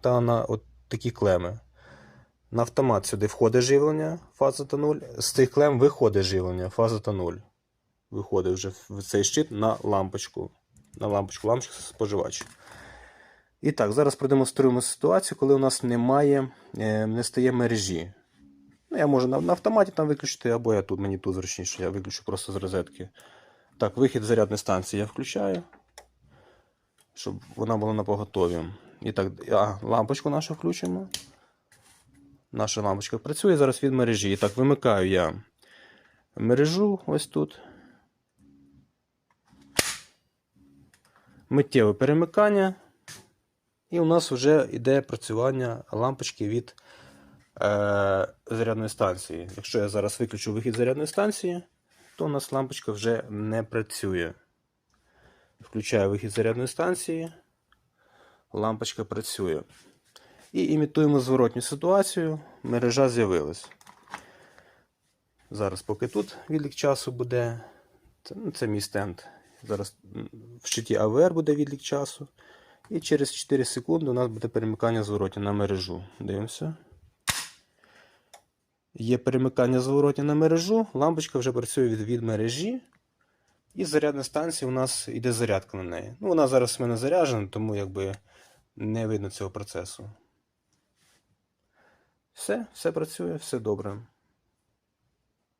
та на от такі клеми. На автомат сюди входить живлення, фаза та 0. З цих клем виходить живлення, фаза та 0. Виходить вже в цей щит на лампочку. На лампочку, лампочку споживач. І так, зараз продемонструємо ситуацію, коли у нас немає, е, не стає мережі. Ну, я можу на, автоматі там виключити, або я тут, мені тут зручніше, я виключу просто з розетки. Так, вихід зарядної станції я включаю, щоб вона була на поготові. І так, а, лампочку нашу включимо. Наша лампочка працює зараз від мережі. І так, вимикаю я мережу ось тут. Миттєве перемикання. І у нас вже йде працювання лампочки від е, зарядної станції. Якщо я зараз виключу вихід зарядної станції, то у нас лампочка вже не працює. Включаю вихід зарядної станції, лампочка працює. І імітуємо зворотню ситуацію. Мережа з'явилась. Зараз, поки тут відлік часу буде. Це, ну, це мій стенд. Зараз в щиті AVR буде відлік часу. І через 4 секунди у нас буде перемикання зворотні на мережу. Дивимося. Є перемикання зворотні на мережу, лампочка вже працює від, від мережі. І зарядна станція у нас йде зарядка на неї. Ну, вона зараз в мене заряджена, тому якби не видно цього процесу. Все, все працює, все добре.